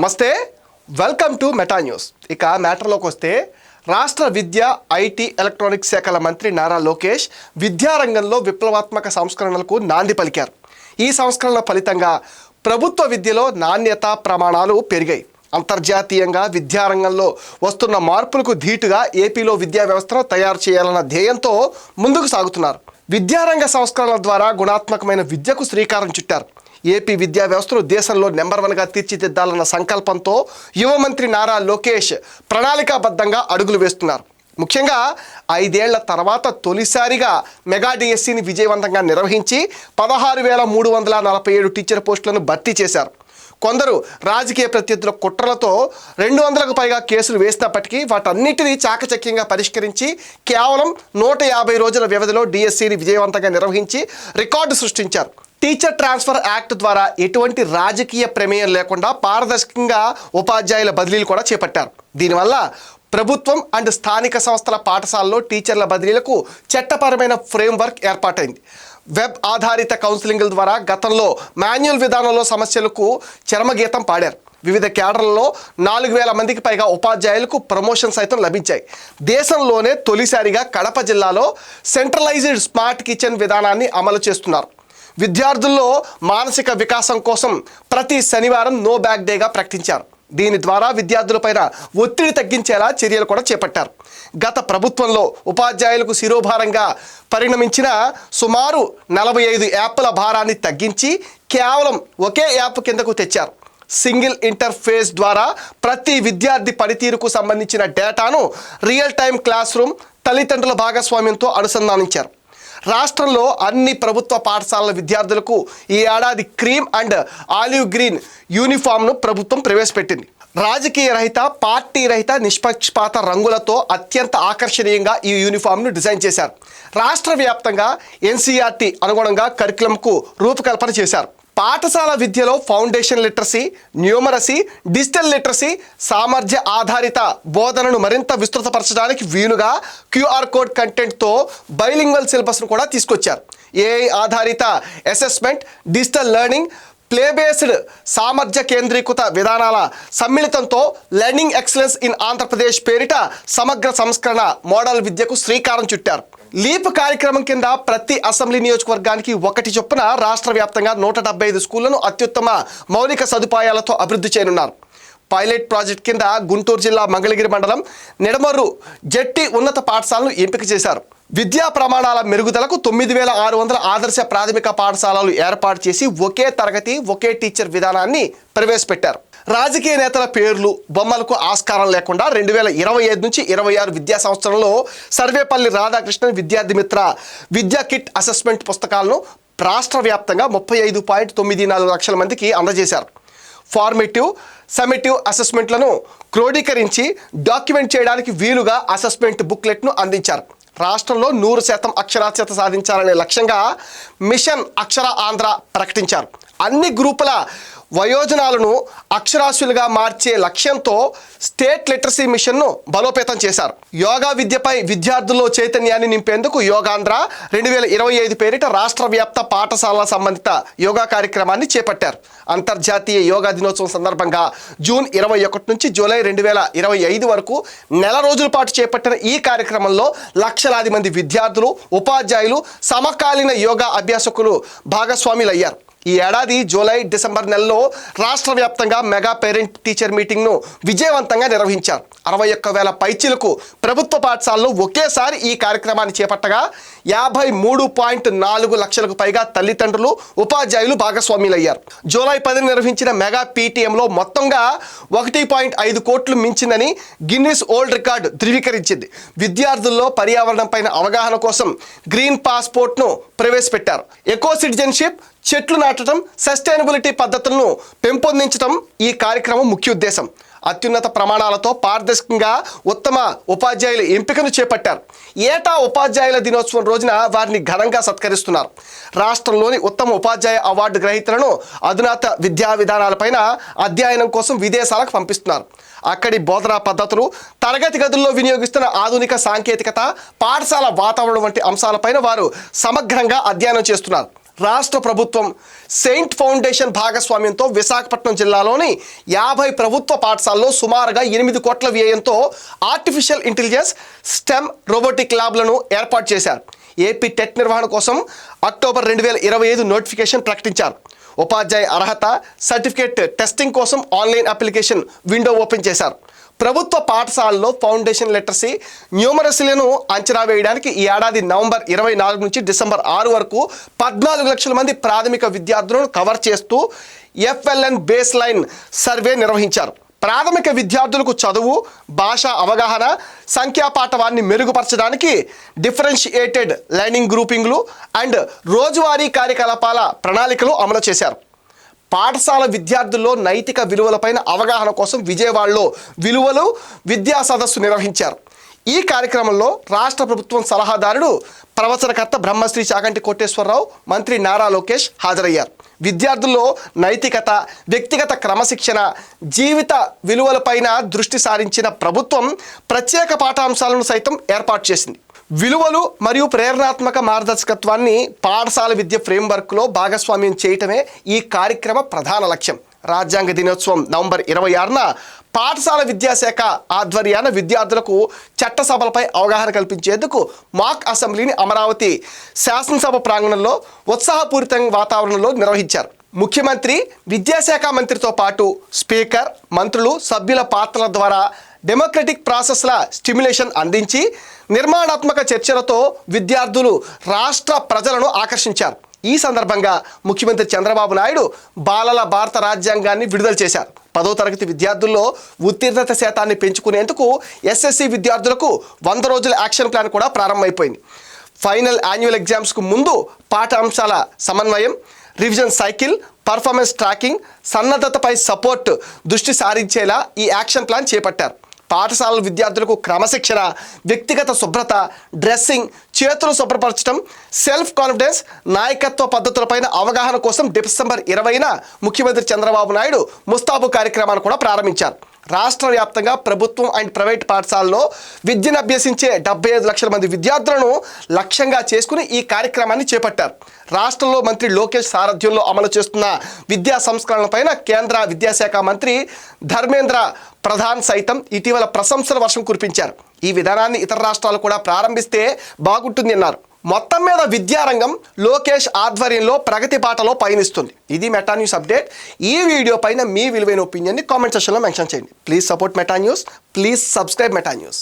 నమస్తే welcome to meta news. ఇక మ్యాటర్లోకి వస్తే రాష్ట్ర విద్య ఐటీ ఎలక్ట్రానిక్స్ శాఖల మంత్రి నారా లోకేష్ విద్యారంగంలో విప్లవాత్మక సంస్కరణలకు నాంది పలికారు. ఈ సంస్కరణల ఫలితంగా ప్రభుత్వ విద్యలో నాణ్యత ప్రమాణాలు పెరిగాయి. అంతర్జాతీయంగా విద్యారంగంలో వస్తున్న మార్పులకు ధీటుగా ఏపీలో విద్యా వ్యవస్థను తయారు చేయాలన్న ధ్యేయంతో ముందుకు సాగుతున్నారు. విద్యారంగ సంస్కరణల ద్వారా గుణాత్మకమైన విద్యకు శ్రీకారం చుట్టారు. ఏపీ విద్యా వ్యవస్థను దేశంలో నెంబర్ వన్గా తీర్చిదిద్దాలన్న సంకల్పంతో యువ మంత్రి నారా లోకేష్ ప్రణాళికాబద్ధంగా అడుగులు వేస్తున్నారు. ముఖ్యంగా ఐదేళ్ళ తర్వాత తొలిసారిగా మెగా డిఎస్సిని విజయవంతంగా నిర్వహించి పదహారు వేల మూడు వందల నలభై ఏడు టీచర్ పోస్టులను భర్తీ చేశారు. కొందరు రాజకీయ ప్రత్యర్థుల కుట్రలతో రెండు వందలకు పైగా కేసులు వేసినప్పటికీ వాటన్నిటినీ చాకచక్యంగా పరిష్కరించి కేవలం నూట యాభై రోజుల వ్యవధిలో డిఎస్సిని విజయవంతంగా నిర్వహించి రికార్డు సృష్టించారు. టీచర్ ట్రాన్స్ఫర్ యాక్ట్ ద్వారా ఎటువంటి రాజకీయ ప్రమేయం లేకుండా పారదర్శకంగా ఉపాధ్యాయుల బదిలీలు కూడా చేపట్టారు. దీనివల్ల ప్రభుత్వం అండ్ స్థానిక సంస్థల పాఠశాలలో టీచర్ల బదిలీలకు చట్టపరమైన ఫ్రేమ్వర్క్ ఏర్పాటైంది. వెబ్ ఆధారిత కౌన్సిలింగ్ల ద్వారా గతంలో మాన్యువల్ విధానంలో సమస్యలకు చరమగీతం పాడారు. వివిధ కేడర్లలో నాలుగు వేల మందికి పైగా ఉపాధ్యాయులకు ప్రమోషన్ సైతం లభించాయి. దేశంలోనే తొలిసారిగా కడప జిల్లాలో సెంట్రలైజ్డ్ స్మార్ట్ కిచెన్ విధానాన్ని అమలు చేస్తున్నారు. విద్యార్థుల్లో మానసిక వికాసం కోసం ప్రతి శనివారం నో బ్యాక్ డేగా ప్రకటించారు. దీని ద్వారా విద్యార్థులపైన ఒత్తిడి తగ్గించేలా చర్యలు కూడా చేపట్టారు. గత ప్రభుత్వంలో ఉపాధ్యాయులకు శిరోభారంగా పరిణమించిన సుమారు నలభై ఐదు యాప్ల భారాన్ని తగ్గించి కేవలం ఒకే యాప్ కిందకు తెచ్చారు. సింగిల్ ఇంటర్ఫేస్ ద్వారా ప్రతి విద్యార్థి పనితీరుకు సంబంధించిన డేటాను రియల్ టైం క్లాస్ రూమ్ తల్లిదండ్రుల భాగస్వామ్యంతో అనుసంధానించారు. రాష్ట్రంలో అన్ని ప్రభుత్వ పాఠశాలల విద్యార్థులకు ఈ ఏడాది క్రీమ్ అండ్ ఆలివ్ గ్రీన్ యూనిఫామ్ను ప్రభుత్వం ప్రవేశపెట్టింది. రాజకీయ రహిత పార్టీ రహిత నిష్పక్షపాత రంగులతో అత్యంత ఆకర్షణీయంగా ఈ యూనిఫామ్ను డిజైన్ చేశారు. రాష్ట్ర వ్యాప్తంగా ఎన్సీఆర్టీ అనుగుణంగా కరికులంకు రూపకల్పన చేశారు. పాఠశాల విద్యలో foundation literacy numeracy digital literacy సామర్థ్య ఆధారిత బోధనను మరింత విస్తృతపరచడానికి వీలుగా క్యూఆర్ కోడ్ కంటెంట్తో బైలింగ్వల్ సిలబస్ను కూడా తీసుకొచ్చారు. ఏఐ ఆధారిత assessment digital learning play based సామర్థ్య కేంద్రీకృత విధానాల సమ్మిళితంతో లెర్నింగ్ ఎక్సలెన్స్ ఇన్ ఆంధ్రప్రదేశ్ పేరిట సమగ్ర సంస్కరణ మోడల్ విద్యకు శ్రీకారం చుట్టారు. లీప్ కార్యక్రమం కింద ప్రతి అసెంబ్లీ నియోజకవర్గానికి ఒకటి చొప్పున రాష్ట్ర వ్యాప్తంగా నూట డెబ్బై ఐదు స్కూళ్ళను అత్యుత్తమ మౌలిక సదుపాయాలతో అభివృద్ధి చేయనున్నారు. పైలట్ ప్రాజెక్ట్ కింద గుంటూరు జిల్లా మంగళగిరి మండలం నిడమర్రు జట్టి ఉన్నత పాఠశాలను ఎంపిక చేశారు. విద్యా ప్రమాణాల మెరుగుదలకు తొమ్మిది వేల ఆరు వందల ఆదర్శ ప్రాథమిక పాఠశాలలు ఏర్పాటు చేసి ఒకే తరగతి ఒకే టీచర్ విధానాన్ని ప్రవేశపెట్టారు. రాజకీయ నేతల పేర్లు బొమ్మలకు ఆస్కారం లేకుండా రెండు వేల ఇరవై ఐదు నుంచి ఇరవై ఆరు విద్యా సంవత్సరంలో సర్వేపల్లి రాధాకృష్ణన్ విద్యార్థి మిత్ర విద్యా కిట్ అసెస్మెంట్ పుస్తకాలను రాష్ట్ర వ్యాప్తంగా ముప్పై ఐదు పాయింట్ తొమ్మిది నాలుగు లక్షల మందికి అందజేశారు. ఫార్మేటివ్ సమిటివ్ అసెస్మెంట్లను క్రోడీకరించి డాక్యుమెంట్ చేయడానికి వీలుగా అసెస్మెంట్ బుక్లెట్ను అందించారు. రాష్ట్రంలో నూరు శాతం అక్షరాస్యత సాధించాలనే లక్ష్యంగా మిషన్ అక్షర ఆంధ్ర ప్రకటించారు. అన్ని గ్రూపుల వయోజనాలను అక్షరాస్యులుగా మార్చే లక్ష్యంతో స్టేట్ లిటరసీ మిషన్ను బలోపేతం చేశారు. యోగా విద్యపై విద్యార్థుల్లో చైతన్యాన్ని నింపేందుకు యోగాంధ్ర రెండు వేల ఇరవై ఐదు పేరిట రాష్ట్ర వ్యాప్త పాఠశాల సంబంధిత యోగా కార్యక్రమాన్ని చేపట్టారు. అంతర్జాతీయ యోగా దినోత్సవం సందర్భంగా జూన్ ఇరవై ఒకటి నుంచి జూలై రెండు వేల ఇరవై ఐదు వరకు నెల రోజుల పాటు చేపట్టిన ఈ కార్యక్రమంలో లక్షలాది మంది విద్యార్థులు ఉపాధ్యాయులు సమకాలీన యోగా అభ్యాసకులు భాగస్వాములయ్యారు. ఈ ఏడాది జూలై డిసెంబర్ నెలలో రాష్ట్ర వ్యాప్తంగా మెగా పేరెంట్ టీచర్ మీటింగ్ను విజయవంతంగా నిర్వహించారు. అరవై ఒక్క వేల పైచీలకు ప్రభుత్వ పాఠశాలలో ఒకేసారి ఈ కార్యక్రమాన్ని చేపట్టగా యాభై మూడు పాయింట్ నాలుగు లక్షలకు పైగా తల్లిదండ్రులు ఉపాధ్యాయులు భాగస్వామ్యులయ్యారు జూలై పదిన నిర్వహించిన మెగా పీటీఎంలో మొత్తంగా ఒకటి పాయింట్ ఐదు కోట్లు మించిందని గిన్నిస్ ఓల్డ్ రికార్డ్ ధృవీకరించింది. విద్యార్థుల్లో పర్యావరణం పైన అవగాహన కోసం గ్రీన్ పాస్పోర్ట్ను ప్రవేశపెట్టారు. ఎకో సిటిజన్షిప్ చెట్లు నాటడం సస్టైనబిలిటీ పద్ధతులను పెంపొందించడం ఈ కార్యక్రమం ముఖ్య ఉద్దేశం. అత్యున్నత ప్రమాణాలతో పారదర్శకంగా ఉత్తమ ఉపాధ్యాయుల ఎంపికను చేపట్టారు. ఏటా ఉపాధ్యాయుల దినోత్సవం రోజున వారిని ఘనంగా సత్కరిస్తున్నారు. రాష్ట్రంలోని ఉత్తమ ఉపాధ్యాయ అవార్డు గ్రహీతలను అధునాత విద్యా విధానాలపైన అధ్యయనం కోసం విదేశాలకు పంపిస్తున్నారు. అక్కడి బోధనా పద్ధతులు తరగతి గదుల్లో వినియోగిస్తున్న ఆధునిక సాంకేతికత పాఠశాల వాతావరణం వంటి అంశాలపైన వారు సమగ్రంగా అధ్యయనం చేస్తున్నారు. రాష్ట్ర ప్రభుత్వం సెయింట్ ఫౌండేషన్ భాగస్వామ్యంతో విశాఖపట్నం జిల్లాలోని యాభై ప్రభుత్వ పాఠశాలలో సుమారుగా ఎనిమిది కోట్ల వ్యయంతో ఆర్టిఫిషియల్ ఇంటెలిజెన్స్ స్టెమ్ రోబోటిక్ ల్యాబ్లను ఏర్పాటు చేశారు. ఏపీ టెట్ నిర్వహణ కోసం అక్టోబర్ రెండు వేల ఇరవై ఐదు నోటిఫికేషన్ ప్రకటించారు. ఉపాధ్యాయ అర్హత సర్టిఫికేట్ టెస్టింగ్ కోసం ఆన్లైన్ అప్లికేషన్ విండో ఓపెన్ చేశారు. ప్రభుత్వ పాఠశాలలో ఫౌండేషన్ లిటరసీ న్యూమరసీలను అంచనా వేయడానికి ఈ ఏడాది నవంబర్ ఇరవై నాలుగు నుంచి డిసెంబర్ ఆరు వరకు పద్నాలుగు లక్షల మంది ప్రాథమిక విద్యార్థులను కవర్ చేస్తూ ఎఫ్ఎల్ఎన్ బేస్ లైన్ సర్వే నిర్వహించారు. ప్రాథమిక విద్యార్థులకు చదువు భాష అవగాహన సంఖ్యాపాఠవాన్ని మెరుగుపరచడానికి డిఫరెన్షియేటెడ్ లెర్నింగ్ గ్రూపింగ్లు అండ్ రోజువారీ కార్యకలాపాల ప్రణాళికలు అమలు చేశారు. పాఠశాల విద్యార్థుల్లో నైతిక విలువలపైన అవగాహన కోసం విజయవాడలో విలువలు విద్యా సదస్సు నిర్వహించారు. ఈ కార్యక్రమంలో రాష్ట్ర ప్రభుత్వం సలహాదారుడు ప్రవచనకర్త బ్రహ్మశ్రీ చాగంటి కోటేశ్వరరావు మంత్రి నారా లోకేష్ హాజరయ్యారు. విద్యార్థుల్లో నైతికత వ్యక్తిగత క్రమశిక్షణ జీవిత విలువలపైన దృష్టి సారించిన ప్రభుత్వం ప్రత్యేక పాఠాంశాలను సైతం ఏర్పాటు చేసింది. విలువలు మరియు ప్రేరణాత్మక మార్గదర్శకత్వాన్ని పాఠశాల విద్య ఫ్రేమ్వర్క్లో భాగస్వామ్యం చేయటమే ఈ కార్యక్రమ ప్రధాన లక్ష్యం. రాజ్యాంగ దినోత్సవం నవంబర్ ఇరవై ఆరున పాఠశాల విద్యాశాఖ ఆధ్వర్యాన విద్యార్థులకు చట్టసభలపై అవగాహన కల్పించేందుకు మాక్ అసెంబ్లీని అమరావతి శాసనసభ ప్రాంగణంలో ఉత్సాహపూరిత వాతావరణంలో నిర్వహించారు. ముఖ్యమంత్రి విద్యాశాఖ మంత్రితో పాటు స్పీకర్ మంత్రులు సభ్యుల పాత్రల ద్వారా డెమోక్రటిక్ ప్రాసెస్ల స్టిమ్యులేషన్ అందించి నిర్మాణాత్మక చర్చలతో విద్యార్థులు రాష్ట్ర ప్రజలను ఆకర్షించారు. ఈ సందర్భంగా ముఖ్యమంత్రి చంద్రబాబు నాయుడు బాలల భారత రాజ్యాంగాన్ని విడుదల చేశారు. పదో తరగతి విద్యార్థుల్లో ఉత్తీర్ణత శాతాన్ని పెంచుకునేందుకు ఎస్ఎస్సి విద్యార్థులకు వంద రోజుల యాక్షన్ ప్లాన్ కూడా ప్రారంభమైపోయింది. ఫైనల్ యాన్యువల్ ఎగ్జామ్స్కు ముందు పాఠాంశాల సమన్వయం రివిజన్ సైకిల్ పర్ఫార్మెన్స్ ట్రాకింగ్ సన్నద్ధతపై సపోర్ట్ దృష్టి సారించేలా ఈ యాక్షన్ ప్లాన్ చేపట్టారు. పాఠశాలల విద్యార్థులకు క్రమశిక్షణ వ్యక్తిగత శుభ్రత డ్రెస్సింగ్ చేతులు శుభ్రపరచడం సెల్ఫ్ కాన్ఫిడెన్స్ నాయకత్వ పద్ధతులపైన అవగాహన కోసం డిసెంబర్ ఇరవైన ముఖ్యమంత్రి చంద్రబాబు నాయుడు ముస్తాబు కార్యక్రమాన్ని కూడా ప్రారంభించారు. రాష్ట్ర వ్యాప్తంగా ప్రభుత్వం అండ్ ప్రైవేట్ పాఠశాలలో విద్యను అభ్యసించే డెబ్బై ఐదు లక్షల మంది విద్యార్థులను లక్ష్యంగా చేసుకుని ఈ కార్యక్రమాన్ని చేపట్టారు. రాష్ట్రంలో మంత్రి లోకేష్ సారథ్యంలో అమలు చేస్తున్న విద్యా సంస్కరణలపైన కేంద్ర విద్యాశాఖ మంత్రి ధర్మేంద్ర ప్రధాన్ సైతం ఇటీవల ప్రశంసల వర్షం కురిపించారు. ఈ విధానాన్ని ఇతర రాష్ట్రాలు కూడా ప్రారంభిస్తే బాగుంటుంది అన్నారు మొత్తం మీద విద్యారంగం లోకేష్ ఆధ్వర్యంలో ప్రగతి పాటలో పయనిస్తుంది. ఇది మెటా న్యూస్ అప్డేట్. ఈ వీడియో పైన మీ విలువైన ఒపీనియన్ని కామెంట్ సెక్షన్లో మెన్షన్ చేయండి. Please support Meta news. Please subscribe Meta news.